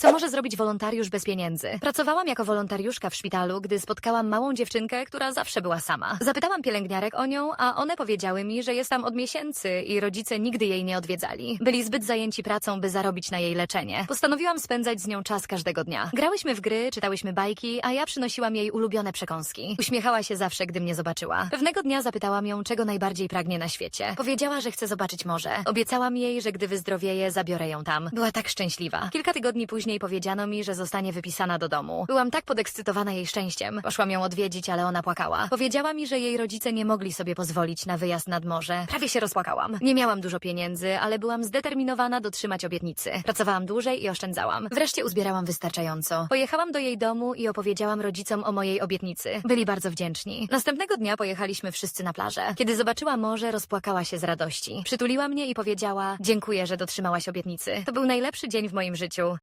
So może zrobić wolontariusz bez pieniędzy? Pracowałam jako wolontariuszka w szpitalu, gdy spotkałam małą dziewczynkę, która zawsze była sama. Zapytałam pielęgniarek o nią, a one powiedziały mi, że jest tam od miesięcy i rodzice nigdy jej nie odwiedzali. Byli zbyt zajęci pracą, by zarobić na jej leczenie. Postanowiłam spędzać z nią czas każdego dnia. Grałyśmy w gry, czytałyśmy bajki, a ja przynosiłam jej ulubione przekąski. Uśmiechała się zawsze, gdy mnie zobaczyła. Pewnego dnia zapytałam ją, czego najbardziej pragnie na świecie. Powiedziała, że chce zobaczyć morze. Obiecałam jej, że gdy wyzdrowieje, zabiorę ją tam. Była tak szczęśliwa. Kilka tygodni później powiedziano mi, że zostanie wypisana do domu. Byłam tak podekscytowana jej szczęściem. Poszłam ją odwiedzić, ale ona płakała. Powiedziała mi, że jej rodzice nie mogli sobie pozwolić na wyjazd nad morze. Prawie się rozpłakałam. Nie miałam dużo pieniędzy, ale byłam zdeterminowana dotrzymać obietnicy. Pracowałam dłużej i oszczędzałam. Wreszcie uzbierałam wystarczająco. Pojechałam do jej domu i opowiedziałam rodzicom o mojej obietnicy. Byli bardzo wdzięczni. Następnego dnia pojechaliśmy wszyscy na plażę. Kiedy zobaczyła morze, rozpłakała się z radości. Przytuliła mnie i powiedziała: Dziękuję, że dotrzymałaś obietnicy. To był najlepszy dzień w moim życiu.